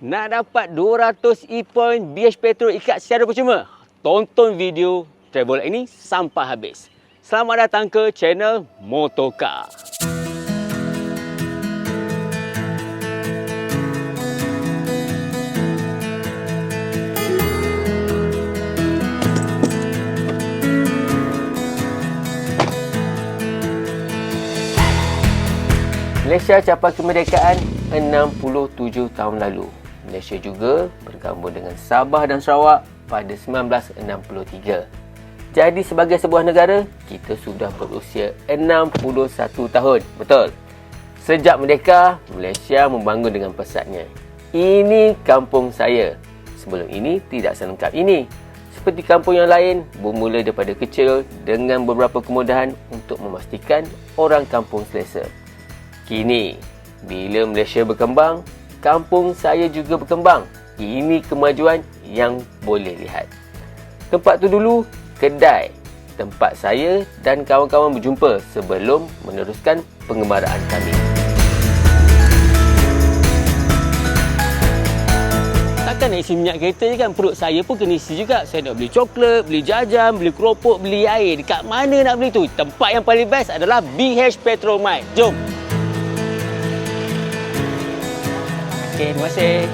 Nak dapat 200 e-point BH Petrol ikat secara percuma? Tonton video travel ini sampai habis. Selamat datang ke channel Motoka. Malaysia capai kemerdekaan 67 tahun lalu. Malaysia juga bergabung dengan Sabah dan Sarawak pada 1963. Jadi sebagai sebuah negara, kita sudah berusia 61 tahun. Betul? Sejak merdeka, Malaysia membangun dengan pesatnya. Ini kampung saya. Sebelum ini tidak selengkap ini. Seperti kampung yang lain, bermula daripada kecil dengan beberapa kemudahan untuk memastikan orang kampung selesa. Kini, bila Malaysia berkembang, kampung saya juga berkembang. Ini kemajuan yang boleh lihat. Tempat tu dulu, kedai. Tempat saya dan kawan-kawan berjumpa sebelum meneruskan pengembaraan kami. Takkan nak isi minyak kereta je kan? Perut saya pun kena isi juga. Saya nak beli coklat, beli jajan, beli keropok, beli air. Dekat mana nak beli tu? Tempat yang paling best adalah BH Petrol Mine. Jom! Okey, terima kasih.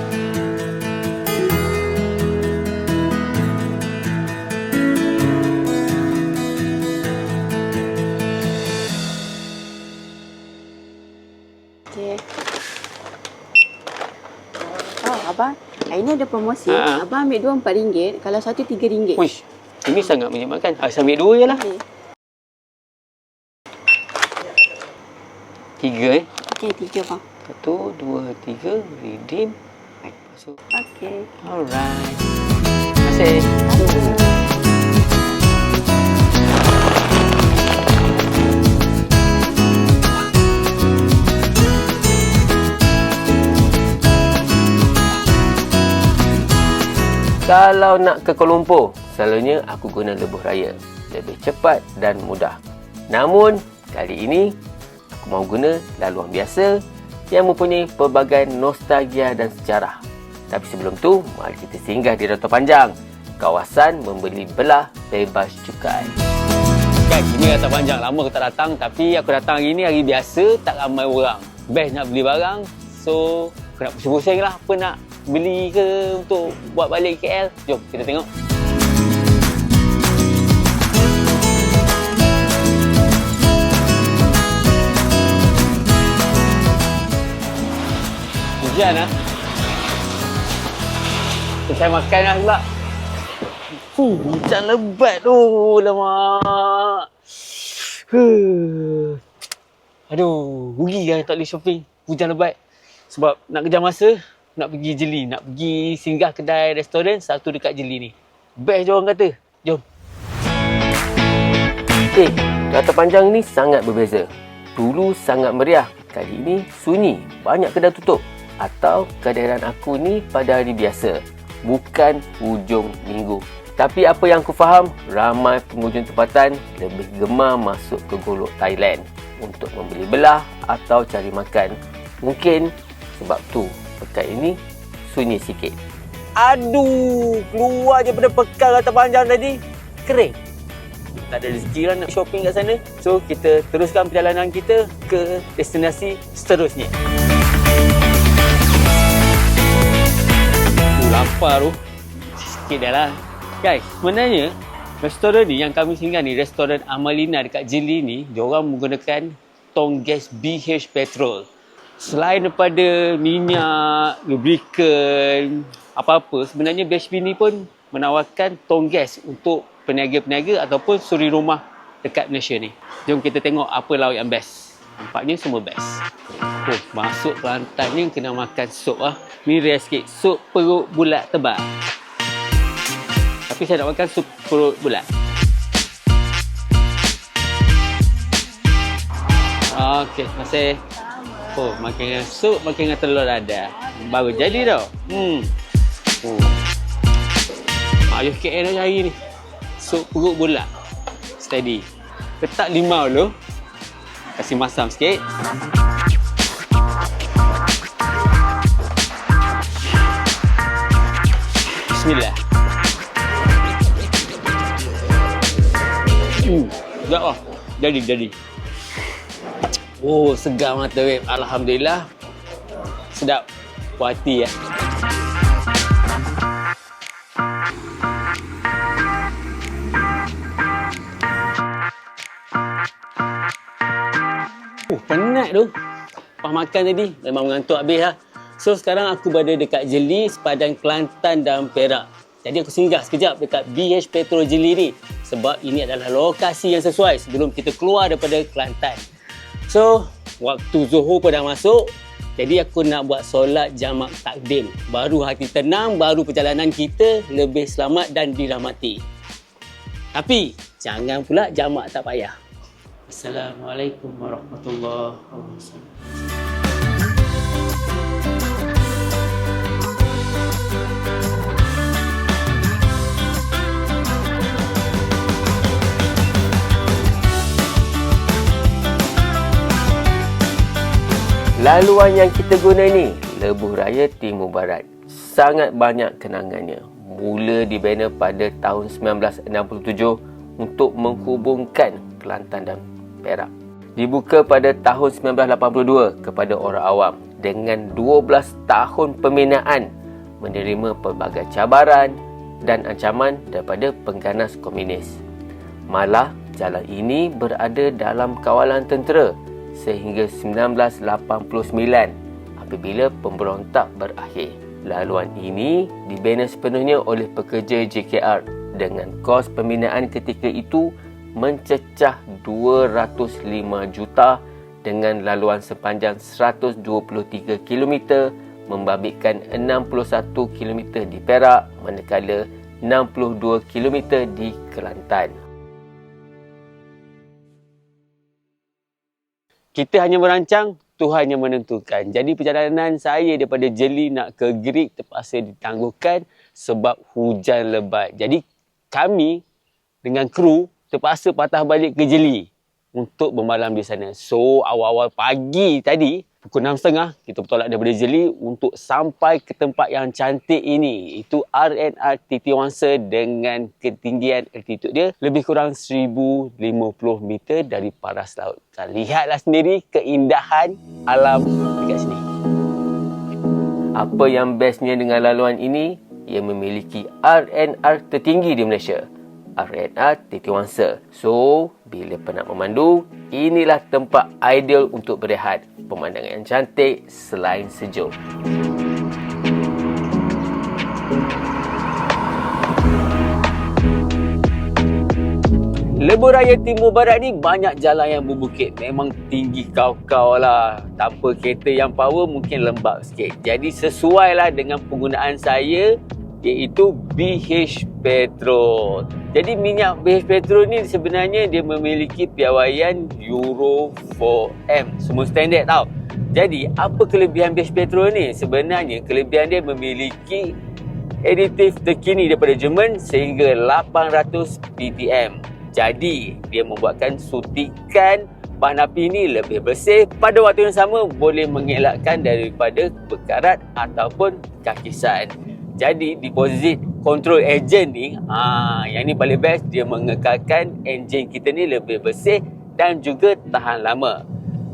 Okey. Oh, abang. Hari ni ada promosi. Ha. Abang ambil dua empat ringgit. Kalau satu tiga ringgit. Uish, ini sangat menyematkan. Ah, saya ambil dua je lah. Okey. Tiga eh. Okey, tiga bang. Satu, dua, tiga. Redeem. Masuk. Okey. Alright. Terima kasih. Kalau nak ke Kuala Lumpur, selalunya aku guna lebuh raya. Lebih cepat dan mudah. Namun, kali ini aku mahu guna laluan biasa yang mempunyai pelbagai nostalgia dan sejarah. Tapi sebelum tu, mari kita singgah di Rata Panjang, kawasan membeli belah bebas cukai. Kan, ini Rata Panjang. Lama aku tak datang tapi aku datang hari ni hari biasa, tak ramai orang. Best nak beli barang, so aku nak pusing-pusing lah apa nak beli ke untuk buat balik KL. Jom kita tengok. Hujan lah. Saya makan lah pula. Huh, hujan lebat tu. Lama. Huh. Aduh, rugi lah tak boleh shopping. Hujan lebat. Sebab nak kejar masa, nak pergi jeli. Nak pergi singgah kedai restoran satu dekat jeli ni. Best je orang kata. Jom. Eh, kata panjang ni sangat berbeza. Dulu sangat meriah. Kali ini sunyi. Banyak kedai tutup. Atau kehadiran aku ni pada hari biasa. Bukan hujung minggu. Tapi apa yang aku faham, ramai pengunjung tempatan lebih gemar masuk ke golok Thailand untuk membeli belah atau cari makan. Mungkin sebab tu pekan ini sunyi sikit. Aduh, keluar je pada pekan kata panjang tadi. Kering. Tak ada rezeki lah nak shopping kat sana. So, kita teruskan perjalanan kita ke destinasi seterusnya. Lapar tu. Sikit dah lah. Guys, sebenarnya restoran ni yang kami singgah ni, restoran Amalina dekat Jeli ni, diorang menggunakan tong gas BH Petrol. Selain daripada minyak, lubricant, apa-apa, sebenarnya BHP ni pun menawarkan tong gas untuk peniaga-peniaga ataupun suri rumah dekat Malaysia ni. Jom kita tengok apa lauk yang best. Nampaknya semua best. Oh, masuk Kelantan ni kena makan sup ah. Ni rare sikit. Sup perut bulat tebal. Tapi saya nak makan sup perut bulat. Okey, kasih. Oh, makan dengan sup, makan dengan telur ada. Baru jadi tau. Hmm. Oh. Ayuh KL dah hari ni. Sup perut bulat. Steady. Letak limau dulu. Kasih masam sikit. Bismillah. Hmm, sedap lah. Jadi, jadi. Oh, segar mata, weh. Alhamdulillah. Sedap. Puas hati, ya. Oh, penat tu. Lepas makan tadi, memang mengantuk habis lah. So, sekarang aku berada dekat Jeli, sepadan Kelantan dan Perak. Jadi aku singgah sekejap dekat BH Petro Jeli ni. Sebab ini adalah lokasi yang sesuai sebelum kita keluar daripada Kelantan. So, waktu Zuhur pun dah masuk. Jadi aku nak buat solat jamak takdim. Baru hati tenang, baru perjalanan kita lebih selamat dan dirahmati. Tapi, jangan pula jamak tak payah. Assalamualaikum warahmatullahi wabarakatuh. Laluan yang kita guna ni, Lebuh Raya Timur Barat. Sangat banyak kenangannya. Mula dibina pada tahun 1967 untuk menghubungkan Kelantan dan Perak. Dibuka pada tahun 1982 kepada orang awam dengan 12 tahun pembinaan menerima pelbagai cabaran dan ancaman daripada pengganas komunis. Malah jalan ini berada dalam kawalan tentera sehingga 1989 apabila pemberontak berakhir. Laluan ini dibina sepenuhnya oleh pekerja JKR dengan kos pembinaan ketika itu mencecah 205 juta dengan laluan sepanjang 123 km membabitkan 61 km di Perak manakala 62 km di Kelantan. Kita hanya merancang, Tuhan yang menentukan. Jadi perjalanan saya daripada Jeli nak ke Greek terpaksa ditangguhkan sebab hujan lebat. Jadi kami dengan kru terpaksa patah balik ke Jeli untuk bermalam di sana. So awal-awal pagi tadi pukul 6.30 kita bertolak daripada Jeli untuk sampai ke tempat yang cantik ini. Itu RNR Titi Wangsa dengan ketinggian altitude dia lebih kurang 1050 meter dari paras laut. Dan lihatlah sendiri keindahan alam dekat sini. Apa yang bestnya dengan laluan ini? Ia memiliki RNR tertinggi di Malaysia. RNR Titi Wangsa. So, bila penat memandu, inilah tempat ideal untuk berehat. Pemandangan yang cantik selain sejuk. Lebuh Raya Timur Barat ni banyak jalan yang berbukit. Memang tinggi kau-kau lah. Tanpa kereta yang power mungkin lembab sikit. Jadi sesuai lah dengan penggunaan saya iaitu BH Petrol. Jadi minyak BH Petrol ni sebenarnya dia memiliki piawaian Euro 4M. Semua standard tau. Jadi apa kelebihan BH Petrol ni? Sebenarnya kelebihan dia memiliki aditif terkini daripada Jerman sehingga 800 ppm. Jadi, dia membuatkan sutikan bahan api ini lebih bersih pada waktu yang sama boleh mengelakkan daripada bekarat ataupun kakisan. Jadi, deposit control engine ni, ha, yang ni paling best, dia mengekalkan enjin kita ni lebih bersih dan juga tahan lama.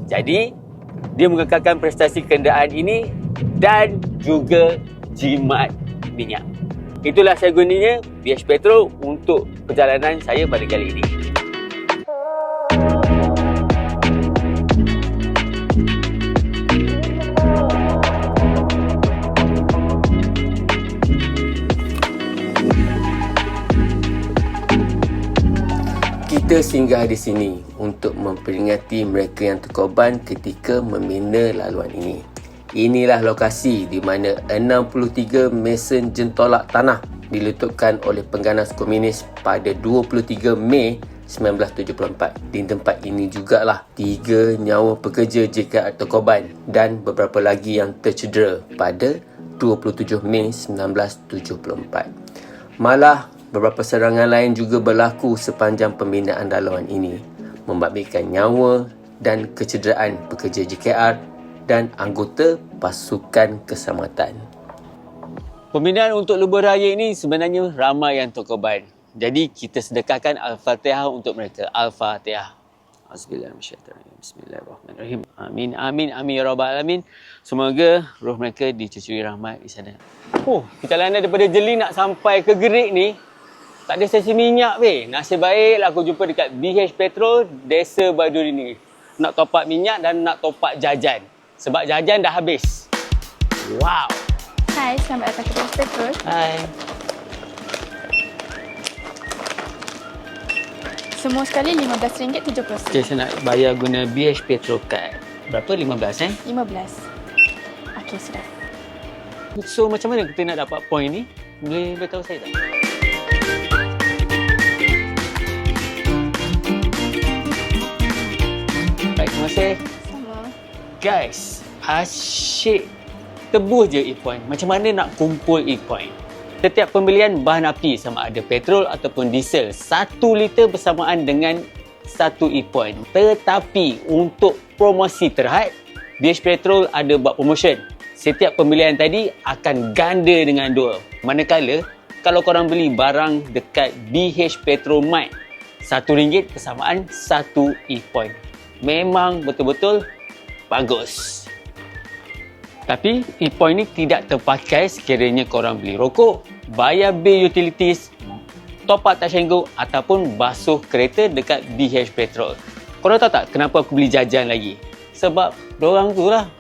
Jadi, dia mengekalkan prestasi kenderaan ini dan juga jimat minyak. Itulah saya gunanya BH Petrol untuk perjalanan saya pada kali ini. Kita singgah di sini untuk memperingati mereka yang terkorban ketika membina laluan ini. Inilah lokasi di mana 63 mesin jentolak tanah diletupkan oleh pengganas komunis pada 23 Mei 1974. Di tempat ini jugalah tiga nyawa pekerja JKR terkorban dan beberapa lagi yang tercedera pada 27 Mei 1974. Malah beberapa serangan lain juga berlaku sepanjang pembinaan laluan ini membabitkan nyawa dan kecederaan pekerja JKR dan anggota pasukan keselamatan. Pembinaan untuk lebuh raya ini sebenarnya ramai yang terkorban. Jadi kita sedekahkan Al-Fatihah untuk mereka. Al-Fatihah. Bismillahirrahmanirrahim. Bismillahirrahmanirrahim. Amin, amin, amin ya rabbal alamin. Semoga roh mereka dicucui rahmat di sana. Oh, perjalanan daripada Jeli nak sampai ke Gerik ni tak ada stesen minyak weh. Nasib baik aku jumpa dekat BH Petrol Desa Baduri ni. Nak top up minyak dan nak top up jajan. Sebab jajan dah habis. Wow. Hai, selamat datang ke Pos Petrol. Hai. Semua sekali RM15.70 Okay, saya nak bayar guna BH Petrol Card. Berapa? 15 eh? 15 Okey, sudah. So macam mana kita nak dapat point ni? Boleh beritahu saya tak? Terima kasih. Sama. Guys, asyik tebus je e-point. Macam mana nak kumpul e-point? Setiap pembelian bahan api sama ada petrol ataupun diesel, 1 liter bersamaan dengan 1 e-point. Tetapi untuk promosi terhad, BH Petrol ada buat promotion. Setiap pembelian tadi akan ganda dengan dua. Manakala, kalau korang beli barang dekat BH Petrol Mart, RM1 bersamaan 1 e-point. Memang betul-betul bagus. Tapi e-point ni tidak terpakai sekiranya korang beli rokok, bayar bil utilities, top up Tashengo ataupun basuh kereta dekat BH Petrol. Korang tahu tak kenapa aku beli jajan lagi? Sebab dorang tu lah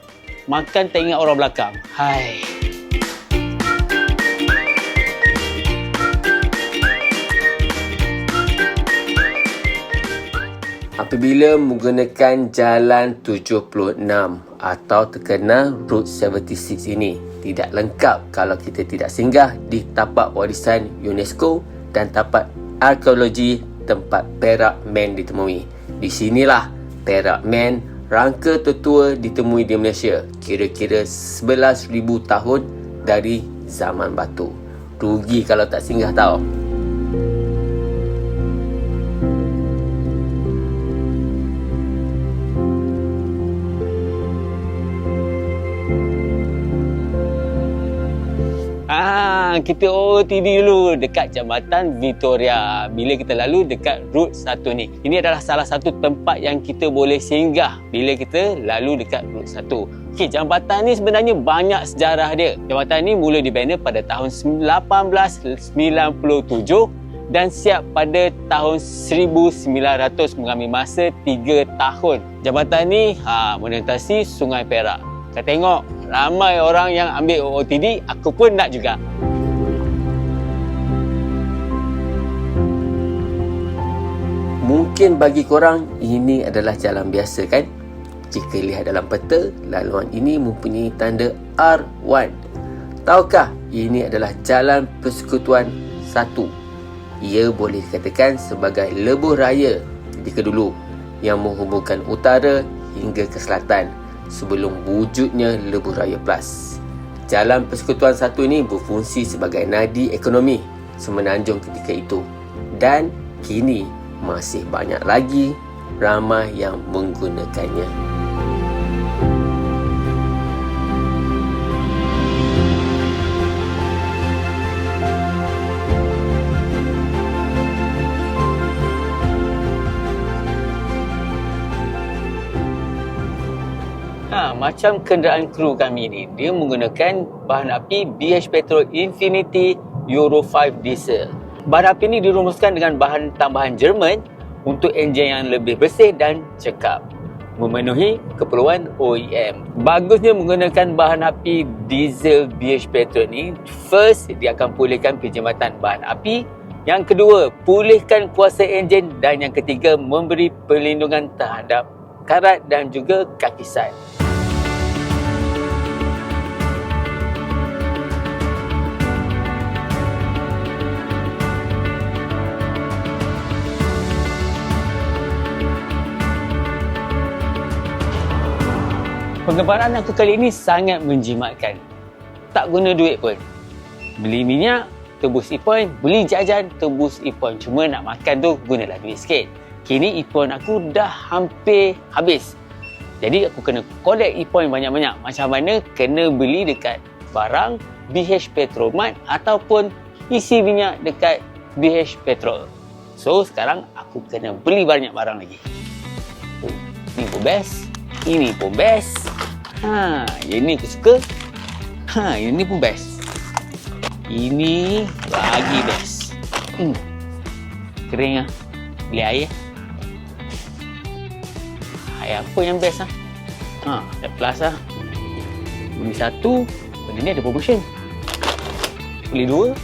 makan tak ingat orang belakang. Hai. Apabila menggunakan jalan 76 atau terkenal Route 76 ini tidak lengkap kalau kita tidak singgah di tapak warisan UNESCO dan tapak arkeologi tempat Perak Man ditemui. Di sinilah Perak Man rangka tertua ditemui di Malaysia kira-kira 11,000 tahun dari zaman batu. Rugi kalau tak singgah tau. Kita OOTD dulu dekat Jambatan Victoria. Bila kita lalu dekat Route 1 ni. Ini adalah salah satu tempat yang kita boleh singgah bila kita lalu dekat Route 1. Okey, jambatan ni sebenarnya banyak sejarah dia. Jambatan ni mula dibina pada tahun 1897 dan siap pada tahun 1900 mengambil masa 3 tahun. Jambatan ni ha, melintasi Sungai Perak. Kau tengok ramai orang yang ambil OOTD, aku pun nak juga. Mungkin bagi korang ini adalah jalan biasa kan? Jika lihat dalam peta, laluan ini mempunyai tanda R1. Tahukah ini adalah jalan persekutuan satu? Ia boleh dikatakan sebagai lebuh raya ketika dulu yang menghubungkan utara hingga ke selatan sebelum wujudnya lebuh raya plus. Jalan persekutuan satu ini berfungsi sebagai nadi ekonomi semenanjung ketika itu dan kini masih banyak lagi ramai yang menggunakannya. Ha, macam kenderaan kru kami ni, dia menggunakan bahan api BH Petrol Infinity Euro 5 diesel. Bahan api ni dirumuskan dengan bahan tambahan Jerman untuk enjin yang lebih bersih dan cekap memenuhi keperluan OEM. Bagusnya menggunakan bahan api diesel BH Petrol ni, first dia akan pulihkan penjimatan bahan api, yang kedua, pulihkan kuasa enjin dan yang ketiga, memberi perlindungan terhadap karat dan juga kakisan. Pengembaraan aku kali ini sangat menjimatkan. Tak guna duit pun. Beli minyak, tebus e-point. Beli jajan, tebus e-point. Cuma nak makan tu, gunalah duit sikit. Kini e-point aku dah hampir habis. Jadi aku kena collect e-point banyak-banyak. Macam mana kena beli dekat barang BH Petromat ataupun isi minyak dekat BH Petrol. So sekarang aku kena beli banyak barang lagi. Ini pun best. Ini pun best. Ha, yang ni aku suka. Ha, yang ni pun best. Ini lagi best. Hmm. Kering ah. Beli air. Air apa yang best ah? Ha, ada plus ah. Beli satu, benda ni ada promotion. Beli dua,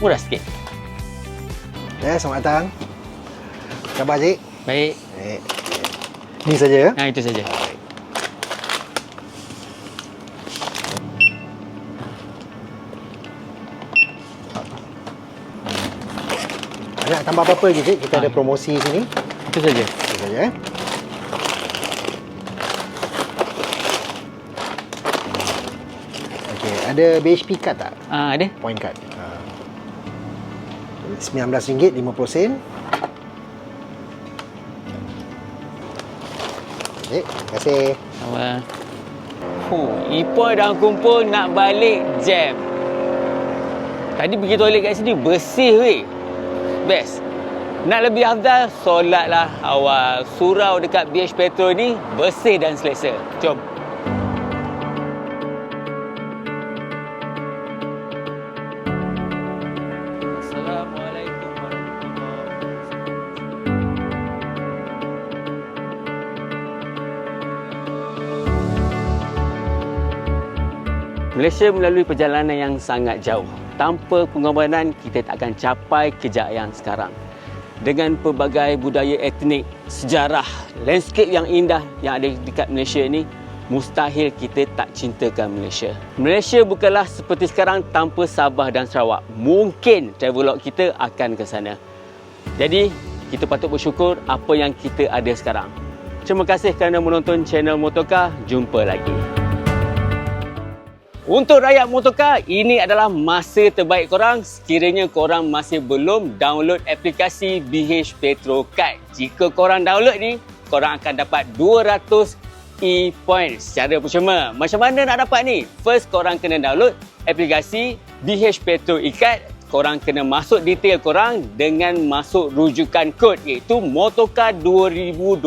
murah sikit. Ya, selamat datang. Khabar cik? Baik. Baik. Ni saja ya. Ha, itu saja. Nak tambah apa-apa cik? Kita Ha. ada promosi sini. Itu saja. Itu saja eh. Okey, ada BHP card tak? Ah, ada. Point card. Ha. RM19 50 sen. Cik, terima kasih. Awal. Huh, Ipoh dah kumpul nak balik jam. Tadi pergi toilet kat sini bersih weh. Best. Nak lebih afdal, solatlah awal. Surau dekat BH Petrol ni bersih dan selesa. Jom. Malaysia melalui perjalanan yang sangat jauh. Tanpa pengorbanan, kita tak akan capai kejayaan sekarang. Dengan pelbagai budaya etnik, sejarah, landscape yang indah yang ada dekat Malaysia ini, mustahil kita tak cintakan Malaysia. Malaysia bukanlah seperti sekarang tanpa Sabah dan Sarawak. Mungkin travelog kita akan ke sana. Jadi, kita patut bersyukur apa yang kita ada sekarang. Terima kasih kerana menonton channel Motoka. Jumpa lagi. Untuk rakyat motorkar, ini adalah masa terbaik korang sekiranya korang masih belum download aplikasi BH Petro Card. Jika korang download ni, korang akan dapat 200 e-point secara percuma. Macam mana nak dapat ni? First, korang kena download aplikasi BH Petro e-Card. Korang kena masuk detail korang dengan masuk rujukan kod iaitu Motorkar 2024.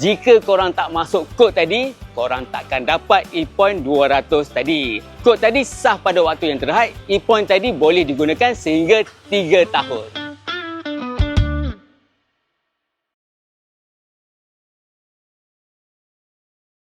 Jika korang tak masuk kod tadi, korang takkan dapat e-point 200 tadi. Kod tadi sah pada waktu yang terhad, e-point tadi boleh digunakan sehingga 3 tahun.